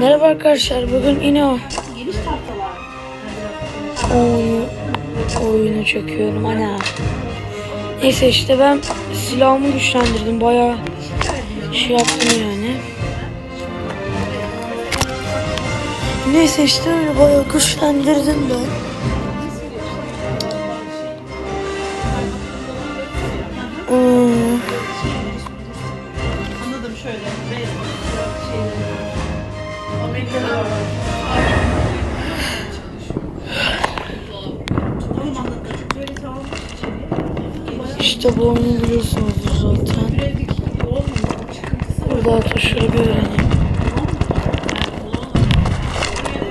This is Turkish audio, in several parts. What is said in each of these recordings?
Merhaba arkadaşlar bugün yine o oyunu, oyunu çekiyorum ana. Neyse işte ben silahımı güçlendirdim bayağı şey yaptım yani. Neyse işte öyle bayağı güçlendirdim ben. İşte bu oyunu biliyorsunuzdur zaten. Burada hatta şöyle bir öğreneyim.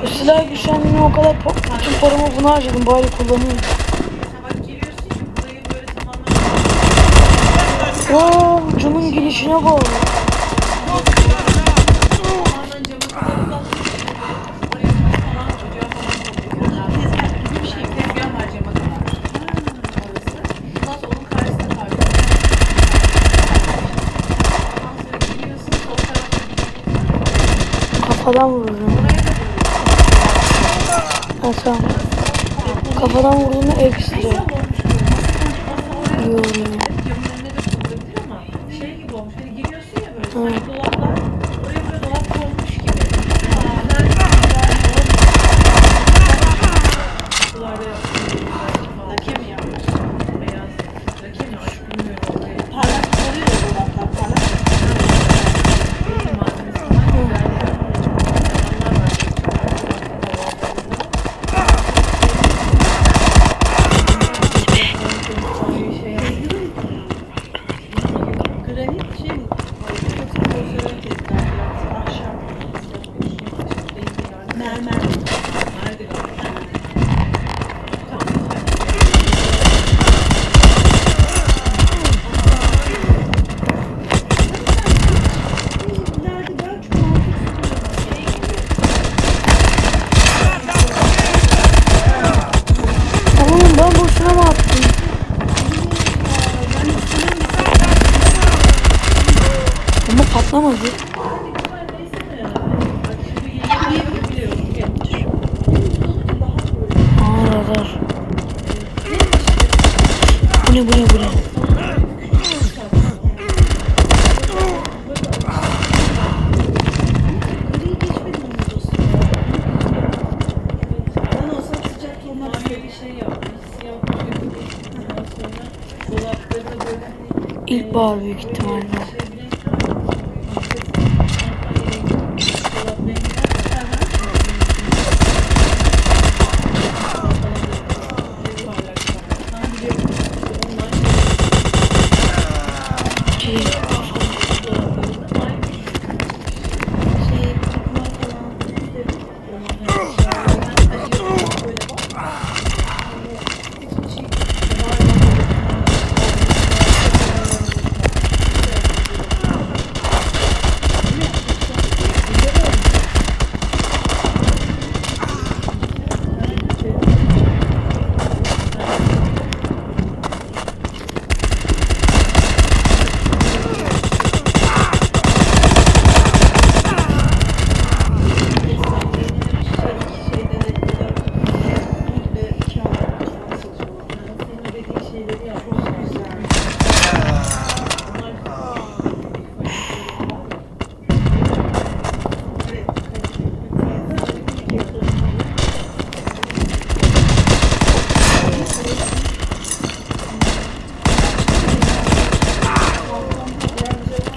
Bu silah güçlendirme o kadar bütün paramı buna harcadım bari kullanayım. Oo, camın girişine bağlı. Kafadan vururum. Ha tamam. Kafadan vurduğunda ekstra. Neyse olmuş. Masa Yo, oraya yo. camın önüne de konulabilir ama şey gibi olmuş. Hani giriyorsun ya böyle patlamadı. Aa radar. Bu ne bu ne bu ne? Gri geçmedim onun odasına. Uh.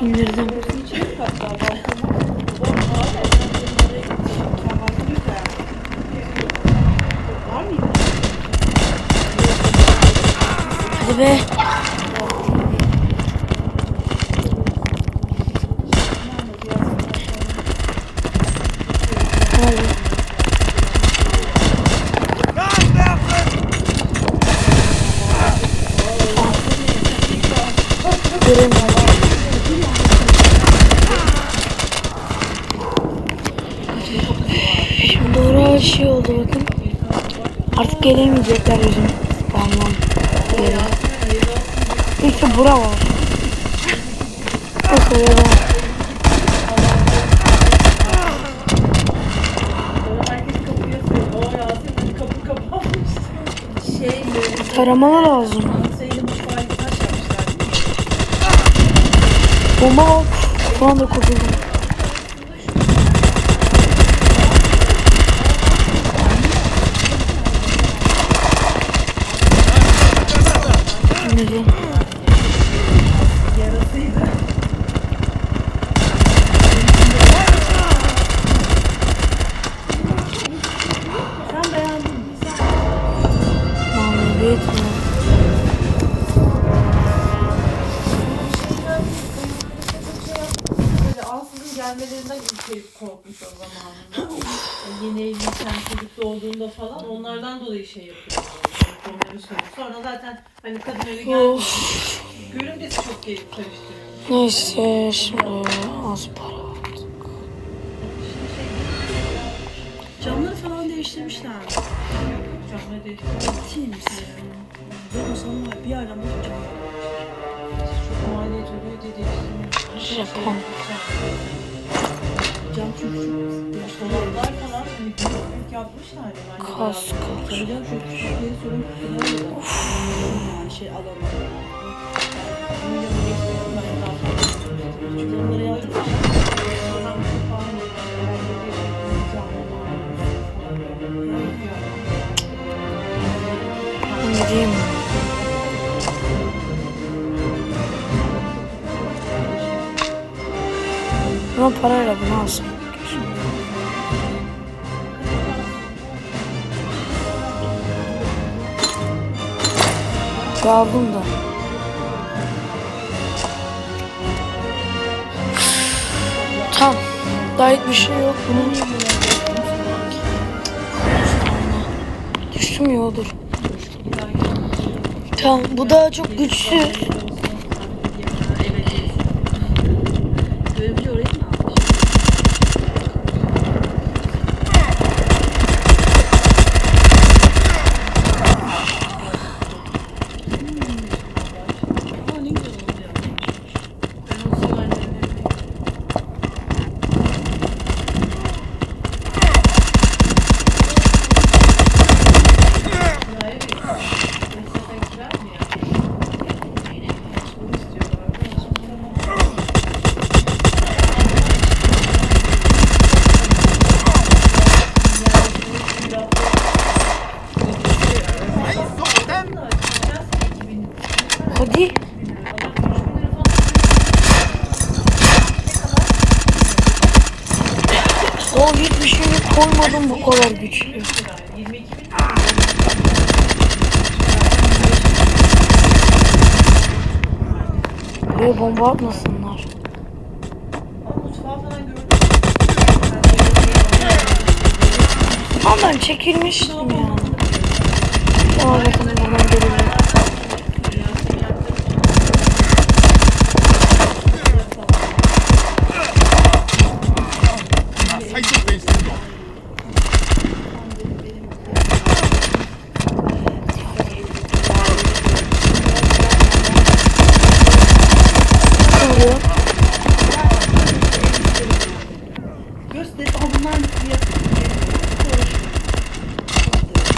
İndirdim. Hadi be. Göremiyorum. Bunlar şey oldu bakın. Artık gelemeyecekler bizim spamlam yere. Neyse bura var. Neyse ya da. Taramalar lazım. Bomba hop. Şu anda kurtuldum. Ansızın gelmelerinden ülke korkmuş o zamanında. Yeni evliyken çocuk doğduğunda falan onlardan dolayı şey yapıyor. Onları söylüyor. Sonra zaten hani kadın eve geldi. Görünce çok gelip karıştırıyor. Neyse şimdi az para. camları falan değiştirmişler. Camla değil. Ciddi misin? Ben o zaman bir yerden bakacağım. Çok maliyet oluyor diye değiştirmiyor. Japon. Cam çünkü çok Dolaplar falan hani büyük yapmışlar ya. Ben de Kask. Tabii canım şu küçükleri sorun kutuları da. Yani şey alamam. Küçükleri yaptılar. Ne diyeyim? Ama parayla bunu alsın. Aldım da. Tamam. Daha hiçbir şey yok. Bunun Düştüm ya dur. Tamam bu daha çok güçsüz. Görevli orayı mı almış? Aa ne güzel oldu ya. Ben o sümenleri Ya evet. Meslekten girer mi ya? Onu istiyorlar. Hadi. O hiçbir şey koymadım bu kadar güçlü. 22 bin Buraya bomba atmasınlar. Ama ben çekilmiştim ya. Aa bakın buradan geliyor.